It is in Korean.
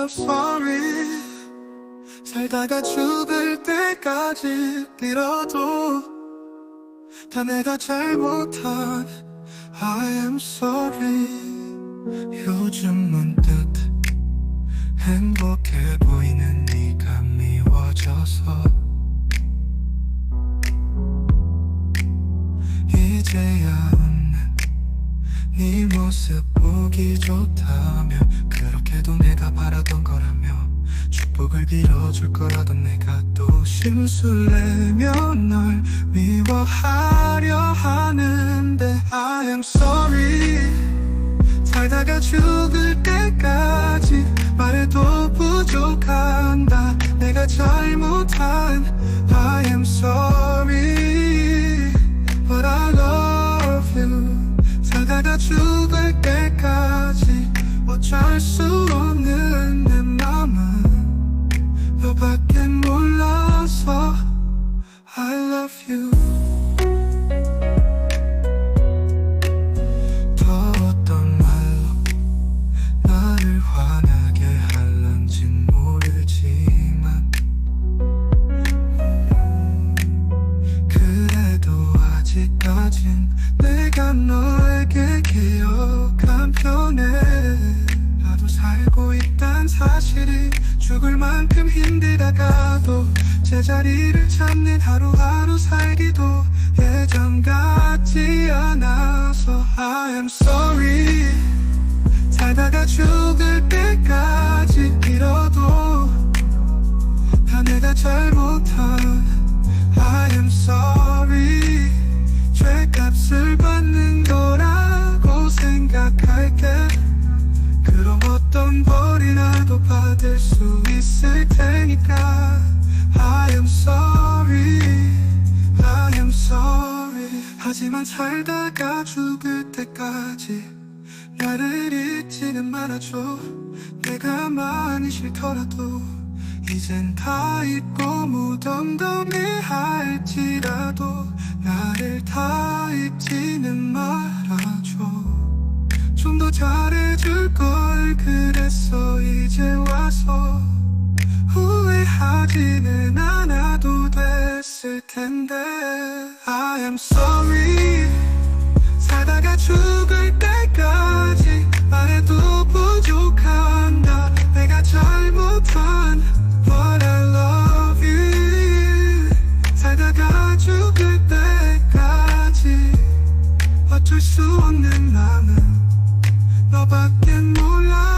love sorry 살다가 죽을 때까지 빌어도 다 내가 잘못한. I am sorry. 요즘 문득 행복해 보이는 네가 미워져서 네 모습 보기 좋다며 그렇게도 내가 바라던 거라며 축복을 빌어줄 거라던 내가 또 심술내며 널 미워하려 하는데 I am sorry. 살다가 죽을 때까지 말해도 부족한다. 내가 잘못한 살다가 죽을 때까지 어쩔 수 없는 내 맘은 사실이 죽을 만큼 힘들다가도 제자리를 찾는 하루하루 살기도 예전 같지 않아서 I am sorry. 살다가 죽을 때까지 빌어 받을 수 있을 테니까. I am sorry. I am sorry. 하지만 살다가 죽을 때까지 나를 잊지는 말아줘. 내가 많이 싫더라도 이젠 다 잊고 무덤덤해 할지라도 나를 다 잊지는 말아줘. 좀 더 잘해줄 걸 그랬어 하지는 않아도 됐을 텐데 I am sorry. 사다가 죽을 때까지 말해도 부족한다 내가 잘못한 What I love you. 살다가 죽을 때까지 어쩔 수 없는 나는 너밖엔 몰라.